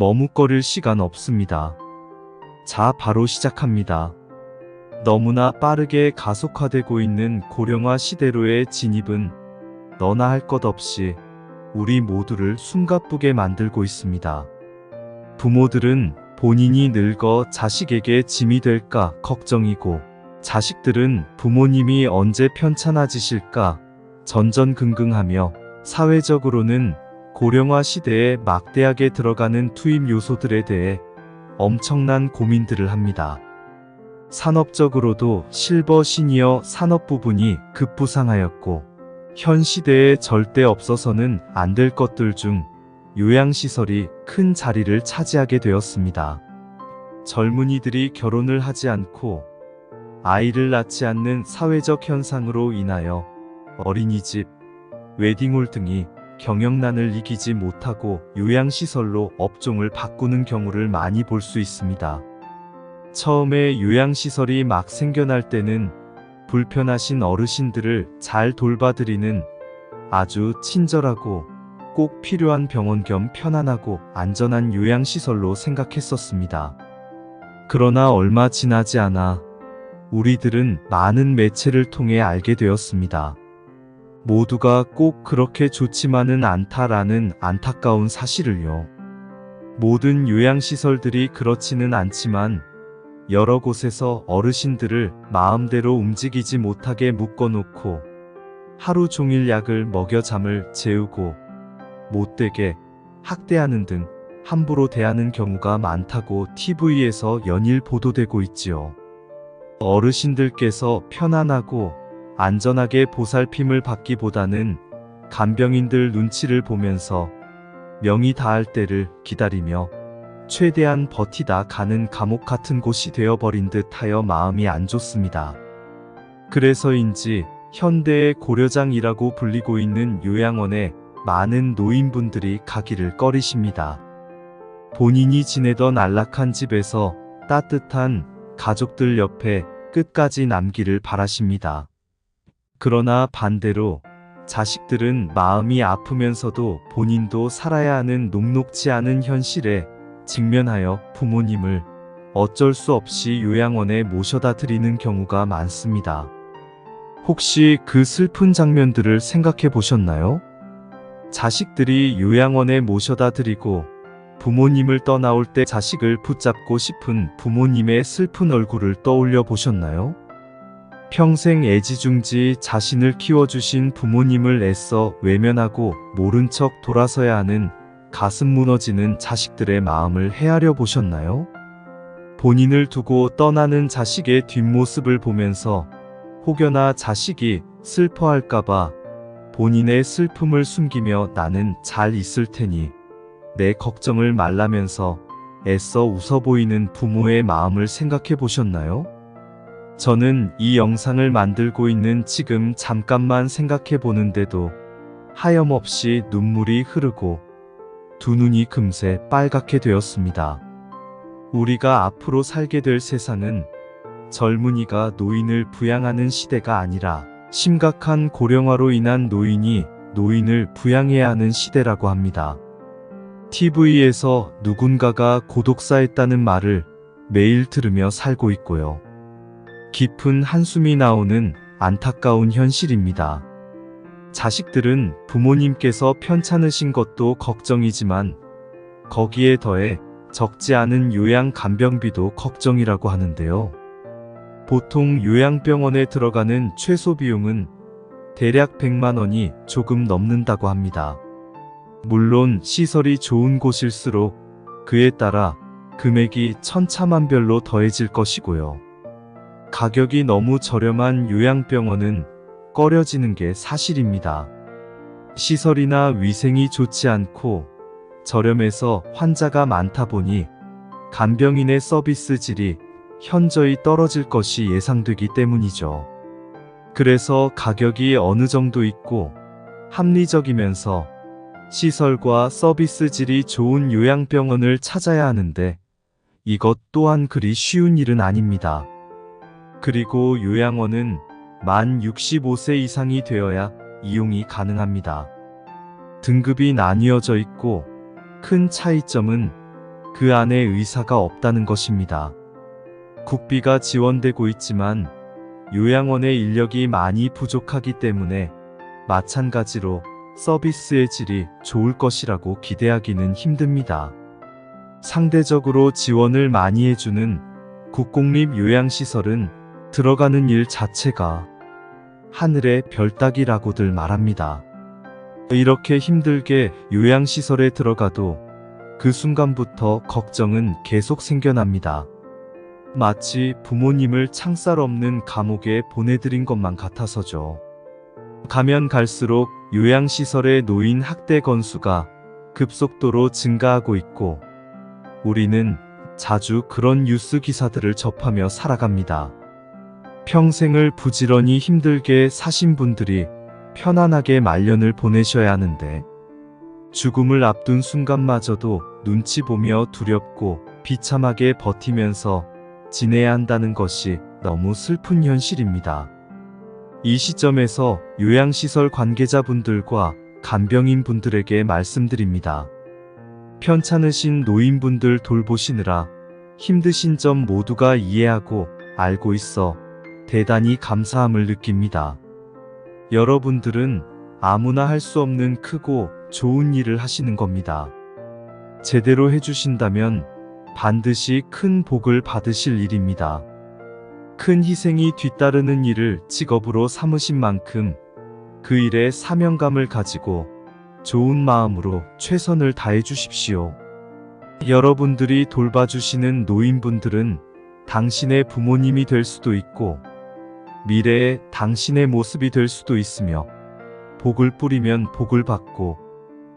머뭇거릴 시간 없습니다. 자, 바로 시작합니다. 너무나 빠르게 가속화되고 있는 고령화 시대로의 진입은 너나 할 것 없이 우리 모두를 숨가쁘게 만들고 있습니다. 부모들은 본인이 늙어 자식에게 짐이 될까 걱정이고 자식들은 부모님이 언제 편찮아지실까 전전긍긍하며 사회적으로는 고령화 시대에 막대하게 들어가는 투입 요소들에 대해 엄청난 고민들을 합니다. 산업적으로도 실버 시니어 산업 부분이 급부상하였고 현 시대에 절대 없어서는 안 될 것들 중 요양시설이 큰 자리를 차지하게 되었습니다. 젊은이들이 결혼을 하지 않고 아이를 낳지 않는 사회적 현상으로 인하여 어린이집, 웨딩홀 등이 경영난을 이기지 못하고 요양시설로 업종을 바꾸는 경우를 많이 볼 수 있습니다. 처음에 요양시설이 막 생겨날 때는 불편하신 어르신들을 잘 돌봐드리는 아주 친절하고 꼭 필요한 병원 겸 편안하고 안전한 요양시설로 생각했었습니다. 그러나 얼마 지나지 않아 우리들은 많은 매체를 통해 알게 되었습니다. 모두가 꼭 그렇게 좋지만은 않다라는 안타까운 사실을요. 모든 요양시설들이 그렇지는 않지만 여러 곳에서 어르신들을 마음대로 움직이지 못하게 묶어놓고 하루 종일 약을 먹여 잠을 재우고 못되게 학대하는 등 함부로 대하는 경우가 많다고 TV에서 연일 보도되고 있지요. 어르신들께서 편안하고 안전하게 보살핌을 받기보다는 간병인들 눈치를 보면서 명이 다할 때를 기다리며 최대한 버티다 가는 감옥 같은 곳이 되어버린 듯 하여 마음이 안 좋습니다. 그래서인지 현대의 고려장이라고 불리고 있는 요양원에 많은 노인분들이 가기를 꺼리십니다. 본인이 지내던 안락한 집에서 따뜻한 가족들 옆에 끝까지 남기를 바라십니다. 그러나 반대로 자식들은 마음이 아프면서도 본인도 살아야 하는 녹록지 않은 현실에 직면하여 부모님을 어쩔 수 없이 요양원에 모셔다 드리는 경우가 많습니다. 혹시 그 슬픈 장면들을 생각해 보셨나요? 자식들이 요양원에 모셔다 드리고 부모님을 떠나올 때 자식을 붙잡고 싶은 부모님의 슬픈 얼굴을 떠올려 보셨나요? 평생 애지중지 자신을 키워주신 부모님을 애써 외면하고 모른 척 돌아서야 하는 가슴 무너지는 자식들의 마음을 헤아려 보셨나요? 본인을 두고 떠나는 자식의 뒷모습을 보면서 혹여나 자식이 슬퍼할까봐 본인의 슬픔을 숨기며 나는 잘 있을 테니 내 걱정을 말라면서 애써 웃어 보이는 부모의 마음을 생각해 보셨나요? 저는 이 영상을 만들고 있는 지금 잠깐만 생각해 보는데도 하염없이 눈물이 흐르고 두 눈이 금세 빨갛게 되었습니다. 우리가 앞으로 살게 될 세상은 젊은이가 노인을 부양하는 시대가 아니라 심각한 고령화로 인한 노인이 노인을 부양해야 하는 시대라고 합니다. TV에서 누군가가 고독사했다는 말을 매일 들으며 살고 있고요. 깊은 한숨이 나오는 안타까운 현실입니다. 자식들은 부모님께서 편찮으신 것도 걱정이지만 거기에 더해 적지 않은 요양 간병비도 걱정이라고 하는데요. 보통 요양병원에 들어가는 최소 비용은 대략 100만 원이 조금 넘는다고 합니다. 물론 시설이 좋은 곳일수록 그에 따라 금액이 천차만별로 더해질 것이고요. 가격이 너무 저렴한 요양병원은 꺼려지는 게 사실입니다. 시설이나 위생이 좋지 않고 저렴해서 환자가 많다 보니 간병인의 서비스 질이 현저히 떨어질 것이 예상되기 때문이죠. 그래서 가격이 어느 정도 있고 합리적이면서 시설과 서비스 질이 좋은 요양병원을 찾아야 하는데 이것 또한 그리 쉬운 일은 아닙니다. 그리고 요양원은 만 65세 이상이 되어야 이용이 가능합니다. 등급이 나뉘어져 있고 큰 차이점은 그 안에 의사가 없다는 것입니다. 국비가 지원되고 있지만 요양원의 인력이 많이 부족하기 때문에 마찬가지로 서비스의 질이 좋을 것이라고 기대하기는 힘듭니다. 상대적으로 지원을 많이 해주는 국공립 요양시설은 들어가는 일 자체가 하늘의 별 따기라고들 말합니다. 이렇게 힘들게 요양시설에 들어가도 그 순간부터 걱정은 계속 생겨납니다. 마치 부모님을 창살 없는 감옥에 보내드린 것만 같아서죠. 가면 갈수록 요양시설의 노인 학대 건수가 급속도로 증가하고 있고, 우리는 자주 그런 뉴스 기사들을 접하며 살아갑니다. 평생을 부지런히 힘들게 사신 분들이 편안하게 말년을 보내셔야 하는데, 죽음을 앞둔 순간마저도 눈치 보며 두렵고 비참하게 버티면서 지내야 한다는 것이 너무 슬픈 현실입니다. 이 시점에서 요양시설 관계자분들과 간병인 분들에게 말씀드립니다. 편찮으신 노인분들 돌보시느라 힘드신 점 모두가 이해하고 알고 있어 대단히 감사함을 느낍니다. 여러분들은 아무나 할 수 없는 크고 좋은 일을 하시는 겁니다. 제대로 해주신다면 반드시 큰 복을 받으실 일입니다. 큰 희생이 뒤따르는 일을 직업으로 삼으신 만큼 그 일에 사명감을 가지고 좋은 마음으로 최선을 다해 주십시오. 여러분들이 돌봐주시는 노인분들은 당신의 부모님이 될 수도 있고 미래의 당신의 모습이 될 수도 있으며 복을 뿌리면 복을 받고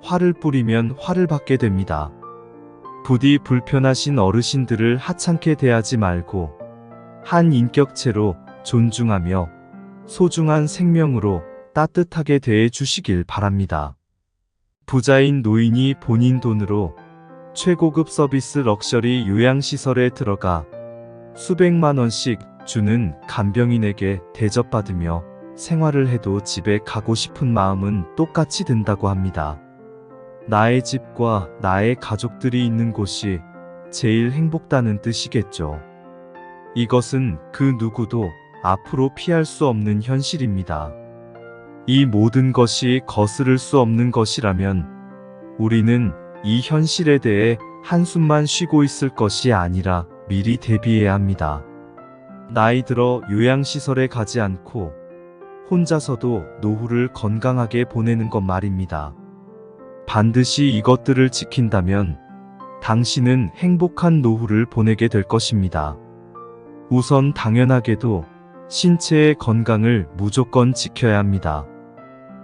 화를 뿌리면 화를 받게 됩니다. 부디 불편하신 어르신들을 하찮게 대하지 말고 한 인격체로 존중하며 소중한 생명으로 따뜻하게 대해 주시길 바랍니다. 부자인 노인이 본인 돈으로 최고급 서비스 럭셔리 요양시설에 들어가 수백만 원씩 주는 간병인에게 대접받으며 생활을 해도 집에 가고 싶은 마음은 똑같이 든다고 합니다. 나의 집과 나의 가족들이 있는 곳이 제일 행복다는 뜻이겠죠. 이것은 그 누구도 앞으로 피할 수 없는 현실입니다. 이 모든 것이 거스를 수 없는 것이라면 우리는 이 현실에 대해 한숨만 쉬고 있을 것이 아니라 미리 대비해야 합니다. 나이 들어 요양시설에 가지 않고 혼자서도 노후를 건강하게 보내는 것 말입니다. 반드시 이것들을 지킨다면 당신은 행복한 노후를 보내게 될 것입니다. 우선 당연하게도 신체의 건강을 무조건 지켜야 합니다.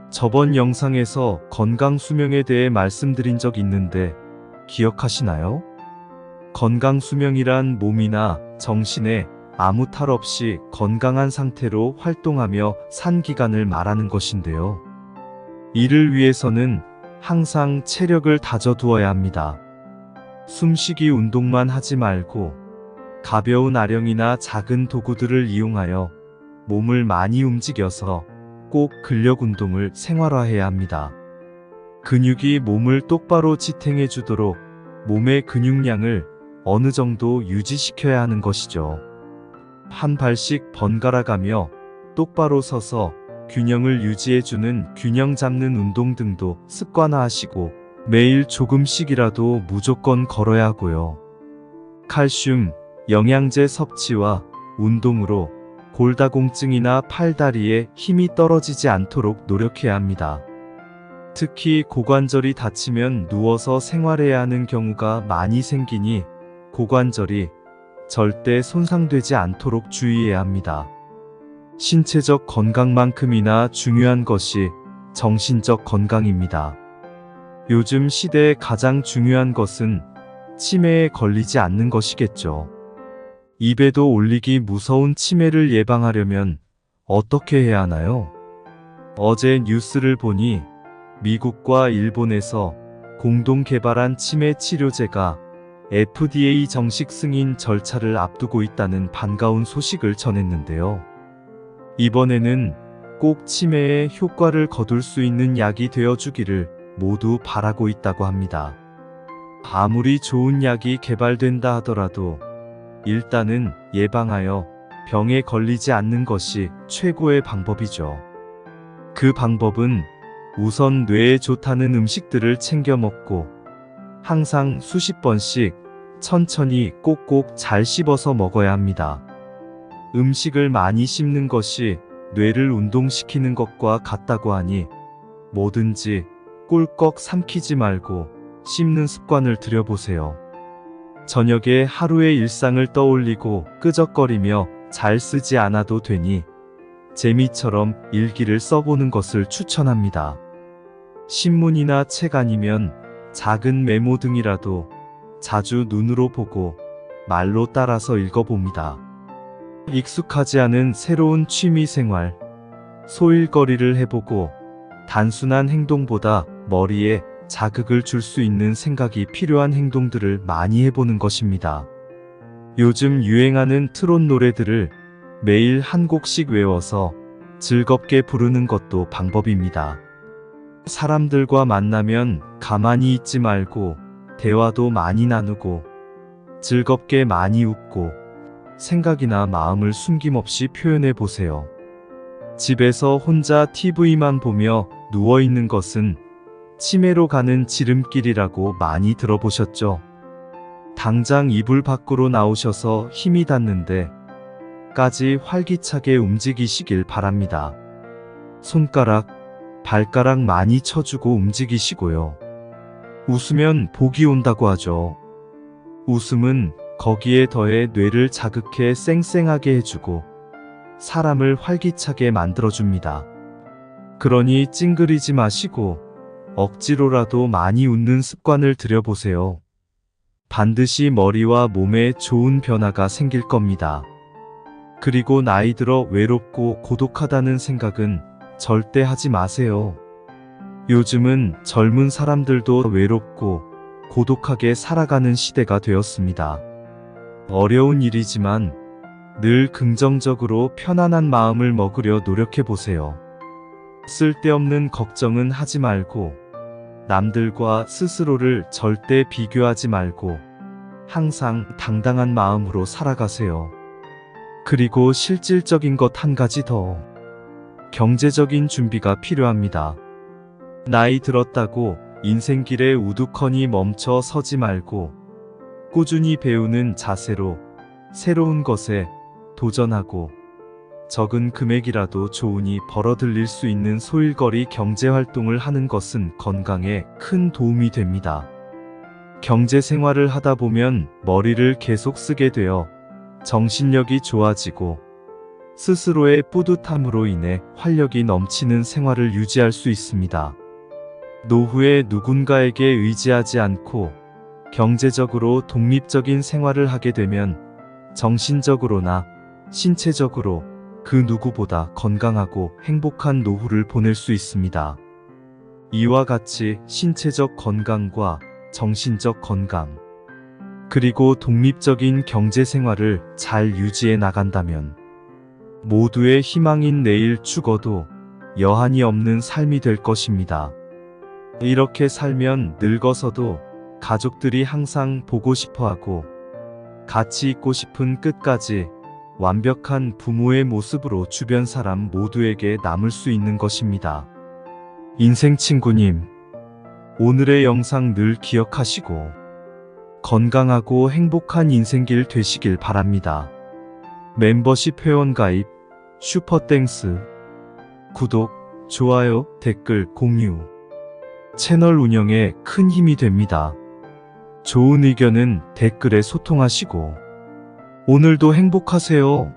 저번 영상에서 건강 수명에 대해 말씀드린 적 있는데 기억하시나요? 건강 수명이란 몸이나 정신에 아무 탈 없이 건강한 상태로 활동하며 산 기간을 말하는 것인데요. 이를 위해서는 항상 체력을 다져두어야 합니다. 숨쉬기 운동만 하지 말고 가벼운 아령이나 작은 도구들을 이용하여 몸을 많이 움직여서 꼭 근력 운동을 생활화해야 합니다. 근육이 몸을 똑바로 지탱해 주도록 몸의 근육량을 어느 정도 유지시켜야 하는 것이죠. 한 발씩 번갈아 가며 똑바로 서서 균형을 유지해주는 균형 잡는 운동 등도 습관화하시고 매일 조금씩이라도 무조건 걸어야 하고요. 칼슘, 영양제 섭취와 운동으로 골다공증이나 팔다리에 힘이 떨어지지 않도록 노력해야 합니다. 특히 고관절이 다치면 누워서 생활해야 하는 경우가 많이 생기니 고관절이 절대 손상되지 않도록 주의해야 합니다. 신체적 건강만큼이나 중요한 것이 정신적 건강입니다. 요즘 시대에 가장 중요한 것은 치매에 걸리지 않는 것이겠죠. 입에도 올리기 무서운 치매를 예방하려면 어떻게 해야 하나요? 어제 뉴스를 보니 미국과 일본에서 공동 개발한 치매 치료제가 FDA 정식 승인 절차를 앞두고 있다는 반가운 소식을 전했는데요. 이번에는 꼭 치매에 효과를 거둘 수 있는 약이 되어 주기를 모두 바라고 있다고 합니다. 아무리 좋은 약이 개발된다 하더라도 일단은 예방하여 병에 걸리지 않는 것이 최고의 방법이죠. 그 방법은 우선 뇌에 좋다는 음식들을 챙겨 먹고 항상 수십 번씩 천천히 꼭꼭 잘 씹어서 먹어야 합니다. 음식을 많이 씹는 것이 뇌를 운동시키는 것과 같다고 하니 뭐든지 꿀꺽 삼키지 말고 씹는 습관을 들여보세요. 저녁에 하루의 일상을 떠올리고 끄적거리며 잘 쓰지 않아도 되니 재미처럼 일기를 써보는 것을 추천합니다. 신문이나 책 아니면 작은 메모 등이라도 자주 눈으로 보고 말로 따라서 읽어봅니다. 익숙하지 않은 새로운 취미 생활, 소일거리를 해보고 단순한 행동보다 머리에 자극을 줄 수 있는 생각이 필요한 행동들을 많이 해보는 것입니다. 요즘 유행하는 트롯 노래들을 매일 한 곡씩 외워서 즐겁게 부르는 것도 방법입니다. 사람들과 만나면 가만히 있지 말고 대화도 많이 나누고 즐겁게 많이 웃고 생각이나 마음을 숨김없이 표현해 보세요. 집에서 혼자 TV만 보며 누워 있는 것은 치매로 가는 지름길이라고 많이 들어보셨죠? 당장 이불 밖으로 나오셔서 힘이 닿는데 까지 활기차게 움직이시길 바랍니다. 손가락, 발가락 많이 쳐주고 움직이시고요. 웃으면 복이 온다고 하죠. 웃음은 거기에 더해 뇌를 자극해 쌩쌩하게 해주고 사람을 활기차게 만들어줍니다. 그러니 찡그리지 마시고 억지로라도 많이 웃는 습관을 들여보세요. 반드시 머리와 몸에 좋은 변화가 생길 겁니다. 그리고 나이 들어 외롭고 고독하다는 생각은 절대 하지 마세요. 요즘은 젊은 사람들도 외롭고 고독하게 살아가는 시대가 되었습니다. 어려운 일이지만 늘 긍정적으로 편안한 마음을 먹으려 노력해 보세요. 쓸데없는 걱정은 하지 말고 남들과 스스로를 절대 비교하지 말고 항상 당당한 마음으로 살아가세요. 그리고 실질적인 것 한 가지 더. 경제적인 준비가 필요합니다. 나이 들었다고 인생길에 우두커니 멈춰 서지 말고 꾸준히 배우는 자세로 새로운 것에 도전하고 적은 금액이라도 좋으니 벌어들일 수 있는 소일거리 경제활동을 하는 것은 건강에 큰 도움이 됩니다. 경제 생활을 하다 보면 머리를 계속 쓰게 되어 정신력이 좋아지고 스스로의 뿌듯함으로 인해 활력이 넘치는 생활을 유지할 수 있습니다. 노후에 누군가에게 의지하지 않고 경제적으로 독립적인 생활을 하게 되면 정신적으로나 신체적으로 그 누구보다 건강하고 행복한 노후를 보낼 수 있습니다. 이와 같이 신체적 건강과 정신적 건강, 그리고 독립적인 경제 생활을 잘 유지해 나간다면 모두의 희망인 내일 죽어도 여한이 없는 삶이 될 것입니다. 이렇게 살면 늙어서도 가족들이 항상 보고 싶어 하고 같이 있고 싶은 끝까지 완벽한 부모의 모습으로 주변 사람 모두에게 남을 수 있는 것입니다. 인생 친구님, 오늘의 영상 늘 기억하시고 건강하고 행복한 인생길 되시길 바랍니다. 멤버십 회원 가입, 슈퍼땡스, 구독, 좋아요, 댓글, 공유. 채널 운영에 큰 힘이 됩니다. 좋은 의견은 댓글에 소통하시고 오늘도 행복하세요.